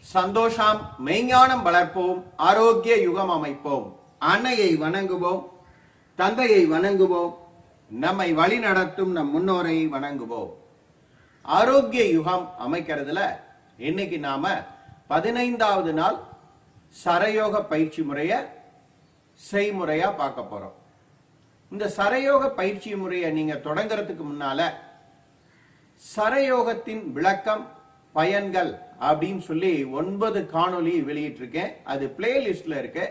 சந்தோஷம் மெய்ஞானம் வளர்ப்போம் ஆரோக்கிய யுகம் அமைப்போம். அன்னையை வணங்குவோம் தந்தையை வணங்குவோம் நம்மை வழி நடத்தும் நம் முன்னோரை வணங்குவோம். ஆரோக்கிய யுகம் அமைக்கிறதுல இன்னைக்கு நாம பதினைந்தாவது நாள் சரயோக பயிற்சி முறைய செய்முறையா பார்க்க போறோம். இந்த சரயோக பயிற்சி முறையை நீங்க தொடங்குறதுக்கு முன்னால சரயோகத்தின் விளக்கம் பயன்கள் அப்படின்னு சொல்லி ஒன்பது காணொளி வெளியிட்டிருக்கேன். அது பிளேலிஸ்ட்ல இருக்கு.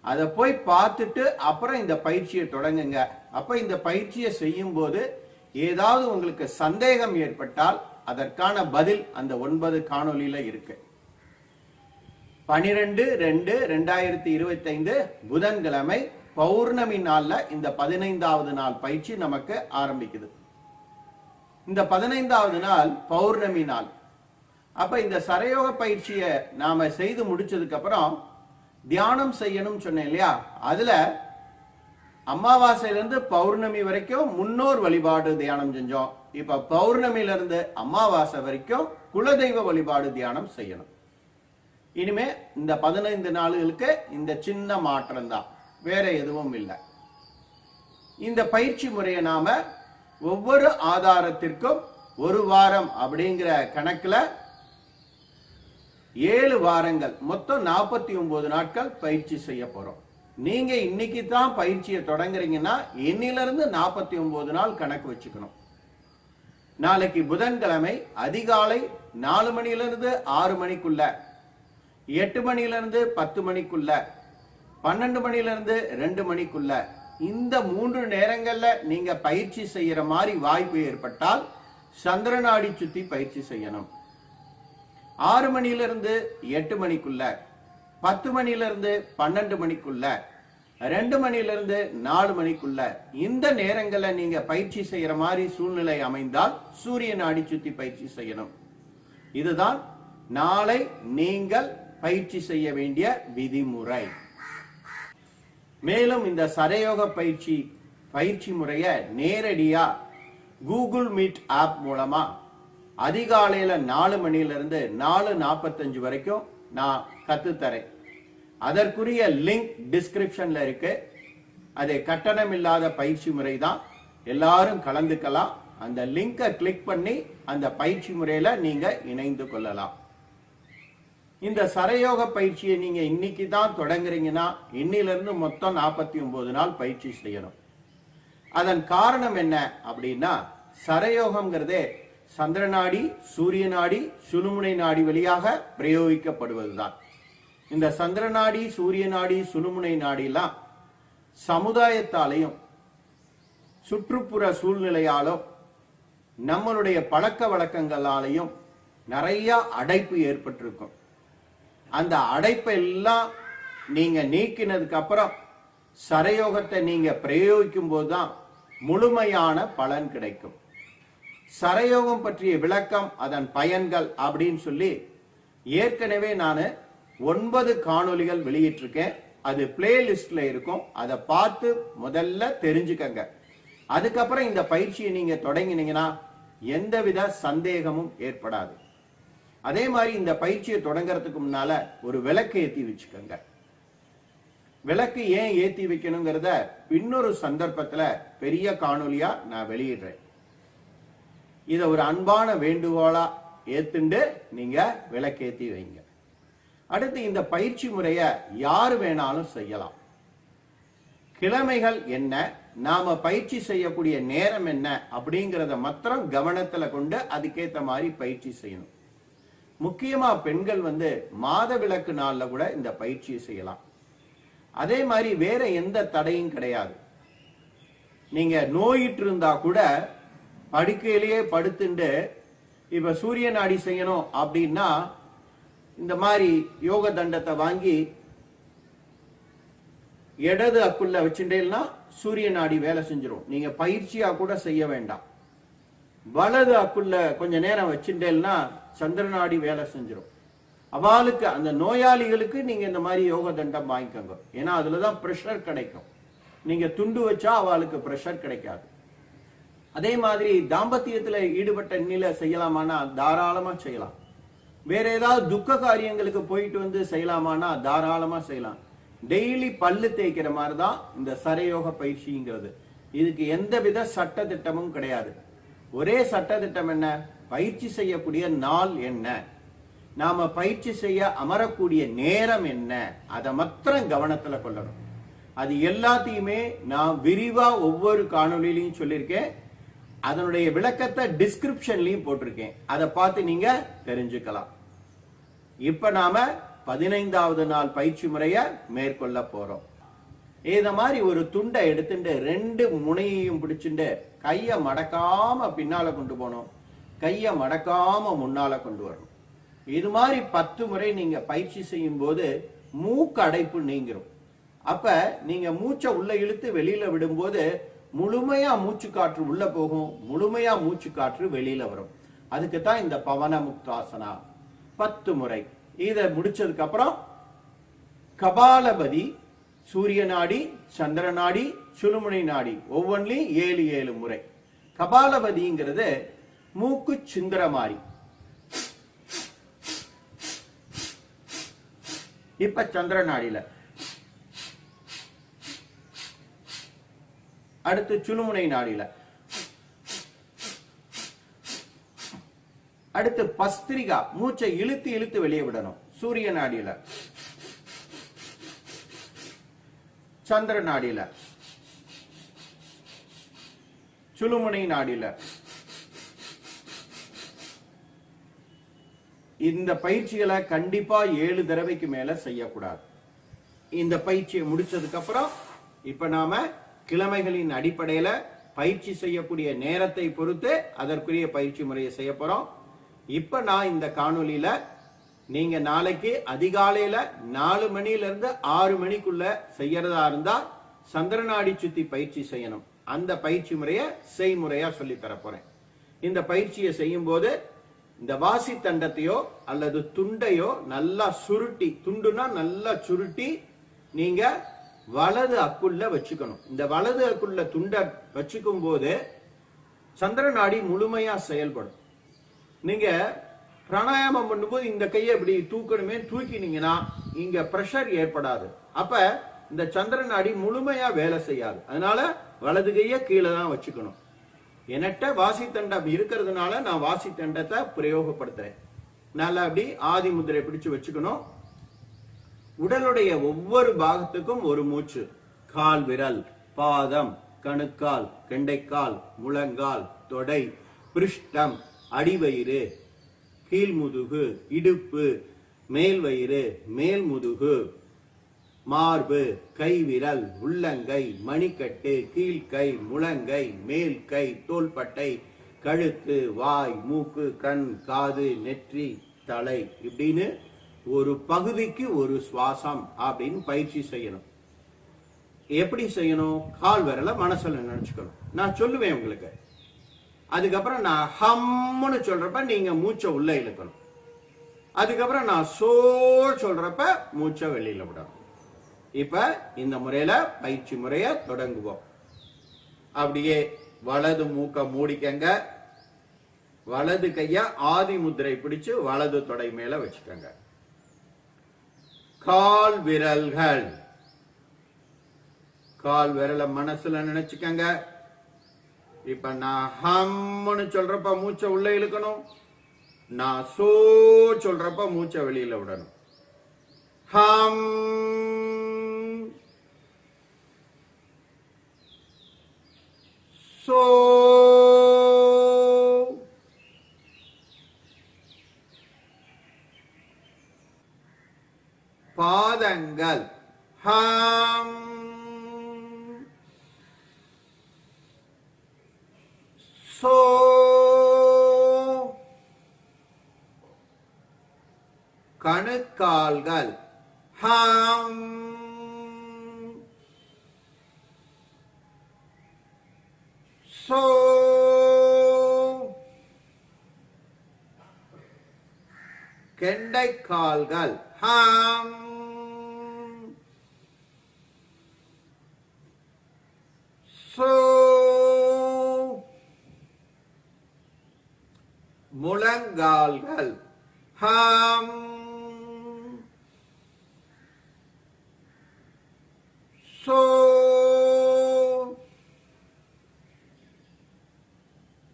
அதை போய் பார்த்துட்டு அப்புறம் இந்த பயிற்சியை தொடங்குங்க. அப்ப இந்த பயிற்சியை செய்யும் போது ஏதாவது உங்களுக்கு சந்தேகம் ஏற்பட்டால் அதற்கான பதில் அந்த ஒன்பது காணொளியில இருக்கு. பனிரெண்டு ரெண்டு ரெண்டாயிரத்தி இருபத்தி ஐந்து புதன்கிழமை பௌர்ணமி நாள்ல இந்த பதினைந்தாவது நாள் பயிற்சி நமக்கு ஆரம்பிக்குது. இந்த பதினைந்தாவது நாள் பௌர்ணமி நாள். அப்போ இந்த சரயோக பயிற்சியை நாம் செய்து முடிச்சதுக்கப்புறம் தியானம் செய்யணும்னு சொன்னேன் இல்லையா? அதில் அமாவாசையிலேருந்து பௌர்ணமி வரைக்கும் முன்னோர் வழிபாடு தியானம் செஞ்சோம். இப்போ பௌர்ணமியிலேருந்து அமாவாசை வரைக்கும் குலதெய்வ வழிபாடு தியானம் செய்யணும். இனிமே இந்த பதினைந்து நாளுகளுக்கு இந்த சின்ன மாற்றம் தான் வேற எதுவும் இல்லை. இந்த பயிற்சி முறையை நாம ஒவ்வொரு ஆதாரத்திற்கும் ஒரு வாரம் அப்படிங்கிற கணக்கில் ஏழு வாரங்கள் மொத்தம் நாற்பத்தி ஒன்பது நாட்கள் பயிற்சி செய்ய போறோம். நீங்க இன்னைக்கு தான் பயிற்சியை தொடங்குறீங்கன்னா இன்னிலிருந்து நாற்பத்தி ஒன்பது நாள் கணக்கு வச்சுக்கணும். நாளைக்கு புதன்கிழமை அதிகாலை நாலு மணியிலிருந்து ஆறு மணிக்குள்ள எட்டு மணியிலிருந்து பத்து மணிக்குள்ள பன்னெண்டு மணியிலிருந்து ரெண்டு மணிக்குள்ள இந்த மூன்று நேரங்களில் நீங்க பயிற்சி செய்யற மாதிரி வாய்ப்பு ஏற்பட்டால் சந்திரநாடி சுத்தி பயிற்சி செய்யணும். ஆறு மணியிலிருந்து எட்டு மணிக்குள்ள பத்து மணியிலிருந்து பன்னெண்டு மணிக்குள்ள ரெண்டு மணியிலிருந்து நாலு மணிக்குள்ள. இந்த நேரங்களை நீங்க பயிற்சி செய்யற மாதிரி சூழ்நிலை அமைந்தால் சூரியன் அடி சுத்தி பயிற்சி செய்யணும். இதுதான் நாளை நீங்கள் பயிற்சி செய்ய வேண்டிய விதிமுறை. மேலும் இந்த சரயோக பயிற்சி பயிற்சி முறைய நேரடியா கூகுள் மீட் ஆப் மூலமா அதிகாலையில் நாலு மணில நாலு நாற்பத்தஞ்சு வரைக்கும் நான் கற்றுத்தரேன் அதற்குரிய லிங்க் டிஸ்கிரிப்ஷனில் இருக்கு. அது கட்டணம் இல்லாத பயிற்சி முறை தான் எல்லாரும் கலந்துக்கலாம். அந்த லிங்கை கிளிக் பண்ணி அந்த பயிற்சி முறையில் நீங்கள் இணைந்து கொள்ளலாம். இந்த சரயோக பயிற்சியை நீங்க இன்னைக்கு தான் தொடங்குறீங்கன்னா இன்னிலிருந்து மொத்தம் நாற்பத்தி ஒன்பது நாள் பயிற்சி செய்யணும். அதன் காரணம் என்ன அப்படின்னா சரயோகம்ங்கிறதே சந்திர நாடி சூரிய நாடி சுழுமுனை நாடி வழியாக பிரயோகிக்கப்படுவதுதான். இந்த சந்திர நாடி சூரிய நாடி சுழுமுனை நாடிலாம் சமுதாயத்தாலையும் சுற்றுப்புற சூழ்நிலையாலும் நம்மளுடைய பழக்க வழக்கங்களாலையும் நிறைய அடைப்பு ஏற்பட்டிருக்கும். அந்த அடைப்பை எல்லாம் நீங்க நீக்கினதுக்கு அப்புறம் சரயோகத்தை நீங்க பிரயோகிக்கும் போதுதான் முழுமையான பலன் கிடைக்கும். சரயோகம் பற்றிய விளக்கம் அதன் பயன்கள் அப்படின்னு சொல்லி ஏற்கனவே நான் ஒன்பது காணொளிகள் வெளியிட்டிருக்கேன். அது பிளேலிஸ்ட்ல இருக்கும். அதை பார்த்து முதல்ல தெரிஞ்சுக்கங்க. அதுக்கப்புறம் இந்த பயிற்சியை நீங்க தொடங்கினீங்கன்னா எந்தவித சந்தேகமும் ஏற்படாது. அதே மாதிரி இந்த பயிற்சியை தொடங்கிறதுக்கு முன்னால ஒரு விளக்கு ஏத்தி வச்சுக்கோங்க. விளக்கு ஏன் ஏத்தி வைக்கணுங்கிறத இன்னொரு சந்தர்ப்பத்துல பெரிய காணொலியா நான் வெளியிடுறேன். இதை ஒரு அன்பான வேண்டுகோளா ஏத்துண்டு நீங்க விளக்கேத்தி வைங்க. அடுத்து இந்த பயிற்சி முறைய யார் வேணாலும் செய்யலாம். கிழமைகள் என்ன நாம பயிற்சி செய்யக்கூடிய நேரம் என்ன அப்படிங்கறத மாத்திரம் கவனத்துல கொண்டு அதுக்கேத்த மாதிரி பயிற்சி செய்யணும். முக்கியமா பெண்கள் வந்து மாத விளக்கு நாள்ல கூட இந்த பயிற்சியை செய்யலாம். அதே மாதிரி வேற எந்த தடையும் கிடையாது. நீங்க நோயிட்டு இருந்தா கூட படுக்கையிலேயே படுத்துண்டு இப்ப சூரிய நாடி செய்யணும் அப்படின்னா இந்த மாதிரி யோக தண்டத்தை வாங்கி இடது அக்குள்ள வச்சுட்டேன்னா சூரிய நாடி வேலை செஞ்சிடும் நீங்க பயிற்சியா கூட செய்ய வேண்டாம். வலது அக்குள்ள கொஞ்ச நேரம் வச்சுட்டேன்னா சந்திரநாடி வேலை செஞ்சிடும் அவளுக்கு அந்த நோயாளிகளுக்கு நீங்க இந்த மாதிரி யோக தண்டம் வாங்கிக்கோங்க. ஏன்னா அதுலதான் ப்ரெஷர் கிடைக்கும். நீங்க துண்டு வச்சா அவளுக்கு ப்ரெஷர் கிடைக்காது. அதே மாதிரி தாம்பத்தியத்துல ஈடுபட்ட நிலை செய்யலாமானா தாராளமா செய்யலாம். வேற ஏதாவது துக்க காரியங்களுக்கு போயிட்டு வந்து செய்யலாமான்னா தாராளமா செய்யலாம். டெய்லி பல்லு தேய்க்கிற மாதிரி தான் இந்த சரயோக பயிற்சிங்கிறது. இதுக்கு எந்த வித சட்ட திட்டமும் கிடையாது. ஒரே சட்ட திட்டம் என்ன? பயிற்சி செய்யக்கூடிய நாள் என்ன? நாம பயிற்சி செய்ய அமரக்கூடிய நேரம் என்ன? அதை மாத்திரம் கவனத்துல கொள்ளணும். அது எல்லாத்தையுமே நான் விரிவா ஒவ்வொரு காணொளியிலையும் சொல்லியிருக்கேன். அதனுடைய விளக்கத்தை டிஸ்கிரிப்ஷன்லயும் போட்டிருக்கேன். அதை பார்த்து நீங்க தெரிஞ்சுக்கலாம். இப்ப நாம பதினைந்தாவது நாள் பயிற்சி முறைய மேற்கொள்ள போறோம். இந்த மாதிரி ஒரு துண்டை எடுத்துட்டு ரெண்டு முனையையும் பிடிச்சிட்டு கைய மடக்காம பின்னால கொண்டு போகணும். கைய மடக்காம முன்னால கொண்டு வரணும். இது மாதிரி பத்து முறை நீங்க பயிற்சி செய்யும் போது மூக்கு அடைப்பு நீங்கிரும். அப்ப நீங்க மூச்சை உள்ள இழுத்து வெளியில விடும்போது முழுமையாக மூச்சு காற்று உள்ளே போகும் முழுமையாக மூச்சு காற்று வெளியில் வரும். அதுக்கு தான் இந்த பவன முக்தாசனா. பத்து முறை. இதை முடிச்சதுக்கப்புறம் கபாலபதி சூரிய நாடி சந்திர நாடி சுழுமுனை நாடி ஒவ்வொன்றிலையும் ஏழு ஏழு முறை. கபாலபதிங்கிறது மூக்கு சிந்திர மாதிரி இப்ப சந்திர நாடியில. அடுத்து சுழுமுனை நாடியில அடுத்து பஸ்திரிகா மூச்சை இழுத்து இழுத்து வெளியே விடணும் சூரிய நாடியில சந்திர நாடியில சுழுமுனை நாடியில இந்த பயிற்சிகளை கண்டிப்பா ஏழு தடவைக்கு மேல செய்யக்கூடாது. இந்த பயிற்சியை முடிச்சதுக்கு அப்புறம் இப்ப நாம கிழமைகளின் அடிப்படையில் பயிற்சி செய்யக்கூடிய நேரத்தை பொறுத்து அதற்குரிய பயிற்சி முறையை செய்ய போகிறோம் இப்போ நான் இந்த காணொலியில் நீங்கள் நாளைக்கு அதிகாலையில் நாலு மணியிலேருந்து ஆறு மணிக்குள்ளே செய்யறதா இருந்தால் சந்திரநாடி சுத்தி பயிற்சி செய்யணும். அந்த பயிற்சி முறையை செய்முறையாக சொல்லி தரப்போகிறேன் இந்த பயிற்சியை செய்யும்போது இந்த வாசி தண்டத்தையோ அல்லது துண்டையோ நல்லா சுருட்டி துண்டுனா நல்லா சுருட்டி நீங்கள் வலது அக்குள்ள வச்சுக்கணும். இந்த வலது அக்குள்ள துண்டை வச்சுக்கும் போது சந்திரநாடி முழுமையா செயல்படும். நீங்க பிராணாயாமம் பண்ணும்போது இந்த கையை இப்படி தூக்கணுமே தூக்கினீங்கன்னா இங்க பிரஷர் ஏற்படாது. அப்ப இந்த சந்திர நாடி முழுமையா வேலை செய்யாது. அதனால வலது கையை கீழே தான் வச்சுக்கணும். என்கிட்ட வாசித்தண்டம் இருக்கிறதுனால நான் வாசித்தண்டத்தை பிரயோகப்படுத்துறேன். நல்லா அப்படி ஆதி முதிரை பிடிச்சு வச்சுக்கணும். உடலுடைய ஒவ்வொரு பாகத்துக்கும் ஒரு மூச்சு. கால் விரல் பாதம் கணுக்கால் கெண்டைக்கால் முழங்கால் தொடை பிருஷ்டம் அடிவயிறு கீழ்முதுகு இடுப்பு மேல் வயிறு மேல் முதுகு மார்பு கைவிரல் உள்ளங்கை மணிக்கட்டு கீழ்கை முழங்கை மேல் கை தோள்பட்டை கழுத்து வாய் மூக்கு கண் காது நெற்றி தலை இப்படின்னு ஒரு பகுதிக்கு ஒரு சுவாசம் அப்படின்னு பயிற்சி செய்யணும். எப்படி செய்யணும்? கால் விரல மனசுல நினைச்சுக்கணும். நான் சொல்லுவேன் உங்களுக்கு. அதுக்கப்புறம் நான் ஹம்முன்னு சொல்றப்ப நீங்க மூச்சை உள்ள இழுக்கணும். அதுக்கப்புறம் நான் சோ சொல்றப்ப மூச்சை வெளியில விடணும். இப்ப இந்த முறையில பயிற்சி முறைய தொடங்குவோம். அப்படியே வலது மூக்க மூடிக்கங்க. வலது கைய ஆதி முதிரை பிடிச்சு வலது தொடை மேல வச்சுக்கோங்க. கால் விரல்கள் கால் விரலை மனசுல நினைச்சுக்கங்க. இப்ப நான் ஹம்னு சொல்றப்ப மூச்சை உள்ள இழுக்கணும். நான் சோ சொல்றப்ப மூச்சை வெளியில விடணும். ஹம். சோ பாதங்கள். ஹம். சோ. கணுக்கால்கள். ஹம். சோ. கெண்டைக்கால்கள். ஹம் சோ முழங்கால்கள் ஹம் சோ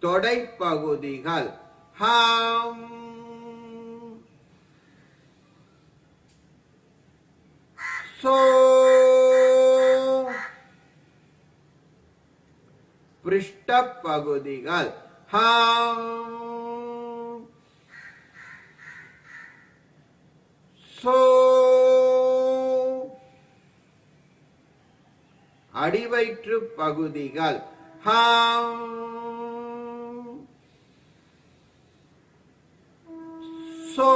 தொடைப்பகுதிகள் ஹம் சோ பிருஷ்ட பகுதிகள் ஹம் அடிவயிற்று பகுதிகள். ஹாம். சோ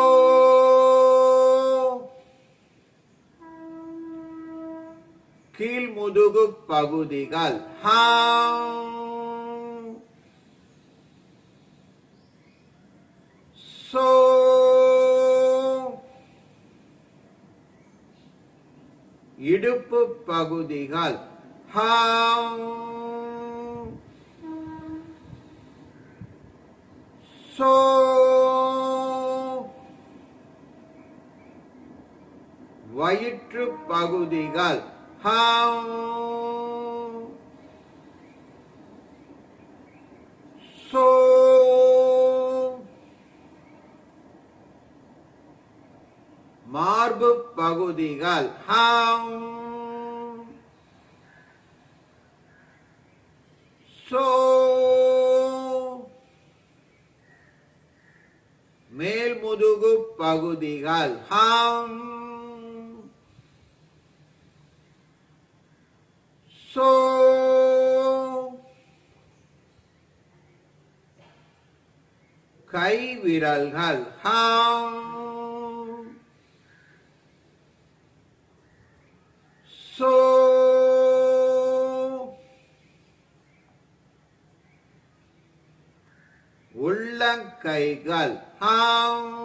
கீழ்முதுகு பகுதிகள். ஹாம் சோ இடுப்பு பகுதிகள். சோ. வயிற்று பகுதிகள். சோ. மார்பு பகுதிகள். ஹம் சோ மேல் முதுகு பகுதிகள். ஹம். சோ. கை விரல்கள் ஹம். சோ. உள்ளங்கைகள். ஹம்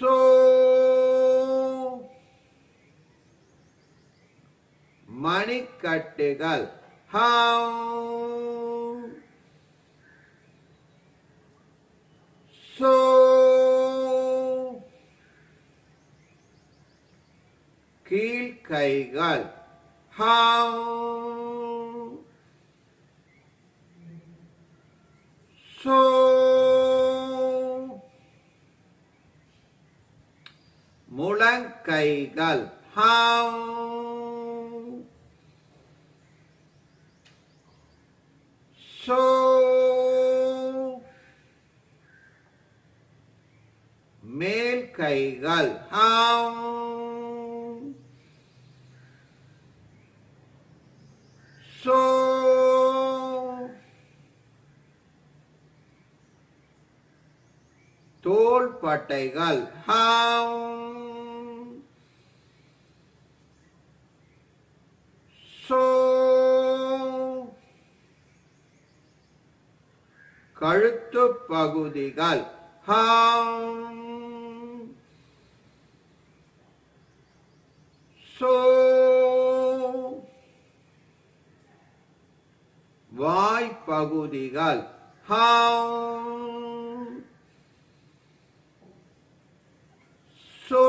சோ மணிக்கட்டுகள் ஹம் கீழ் கைகள் ஹம் சோ. முழங்கைகள். ஹம் சோ மேல் கைகள் சோ. தோள் பட்டைகள் ஹம். சோ. கழுத்து பகுதிகள். ஹம் சோ வாய் பகுதிகள். சோ.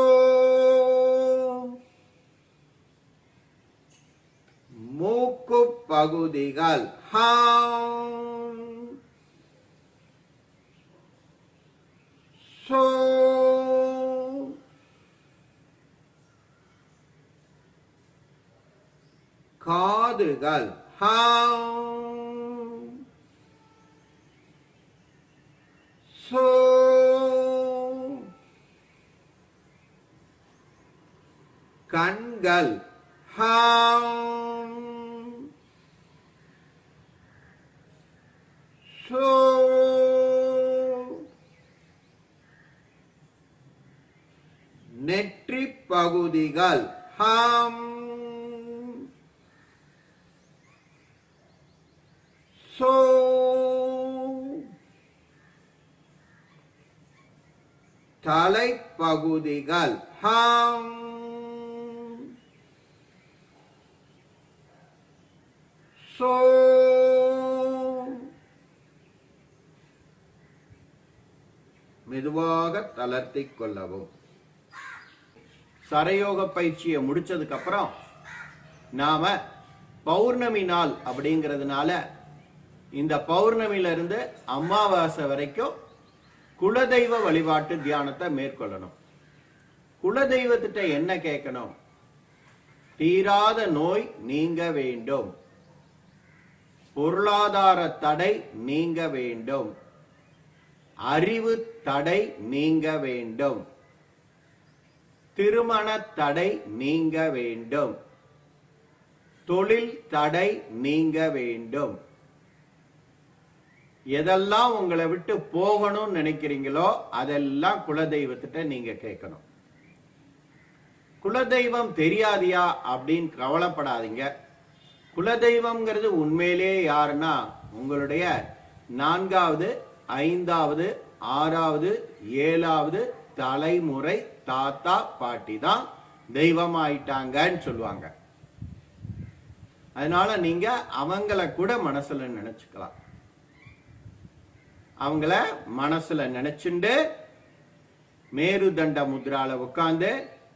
மூக்கு பகுதிகள். ஹம். சோ. காதுகள். ஹம் சோ கண்கள்? ஹம் சோ நெற்றி பகுதிகள்? ஹம் சோ தலைப்பகுதிகள் பகுதிகள். சோ. மெதுவாக தளர்த்தி கொள்ளவும். சரயோக பயிற்சியை முடிச்சதுக்கு அப்புறம் நாம பௌர்ணமி நாள் அப்படிங்கிறதுனால இந்த பௌர்ணமியில இருந்து அமாவாசை வரைக்கும் குலதெய்வ வழிபாட்டு தியானத்தை மேற்கொள்ளணும். குலதெய்வத்திட்ட என்ன கேட்கணும்? தீராத நோய் நீங்க வேண்டும். பொருளாதார தடை நீங்க வேண்டும். அறிவு தடை நீங்க வேண்டும். திருமண தடை நீங்க வேண்டும். தொழில் தடை நீங்க வேண்டும். எதெல்லாம் உங்களை விட்டு போகணும்னு நினைக்கிறீங்களோ அதெல்லாம் குலதெய்வத்திட்ட நீங்க கேட்கணும். குலதெய்வம் தெரியாதியா அப்படின்னு கவலைப்படாதீங்க. குலதெய்வம்ங்கிறது உண்மையிலேயே யாருன்னா உங்களுடைய நான்காவது ஐந்தாவது ஆறாவது ஏழாவது தலைமுறை தாத்தா பாட்டி தான் தெய்வம் ஆயிட்டாங்கன்னு சொல்லுவாங்க. அதனால நீங்க அவங்கள கூட மனசுல நினைச்சுக்கலாம். அவங்கள மனசுல நினைச்சுண்டு மேருதண்ட முத்ரால உட்காந்து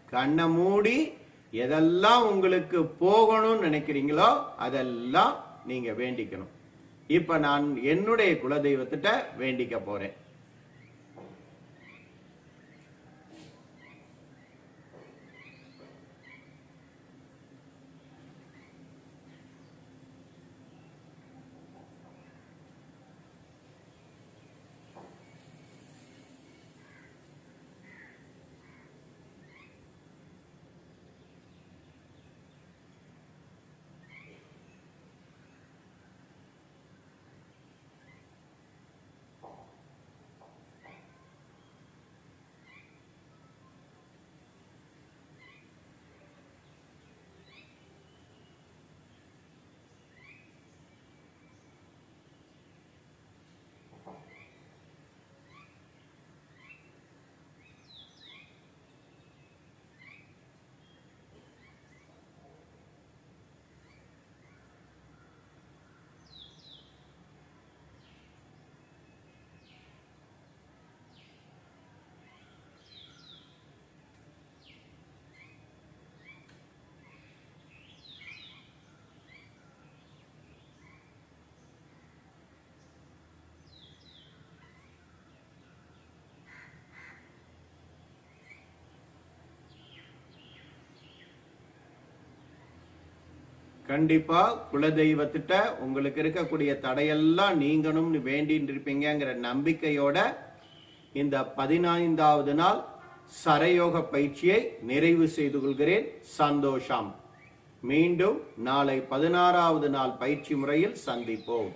கண்ணை மூடி எதெல்லாம் உங்களுக்கு போகணும்னு நினைக்கிறீங்களோ அதெல்லாம் நீங்க வேண்டிக்கணும். இப்ப நான் என்னுடைய குலதெய்வத்திட்ட வேண்டிக்க போறேன். கண்டிப்பா குலதெய்வத்திட்ட உங்களுக்கு இருக்கக்கூடிய தடையெல்லாம் நீங்கணும்னு வேண்டின்னு இருப்பீங்கிற நம்பிக்கையோட இந்த பதினைந்தாவது நாள் சரயோக பயிற்சியை நிறைவு செய்து கொள்கிறேன். சந்தோஷம். மீண்டும் நாளை பதினாறாவது நாள் பயிற்சி முறையில் சந்திப்போம்.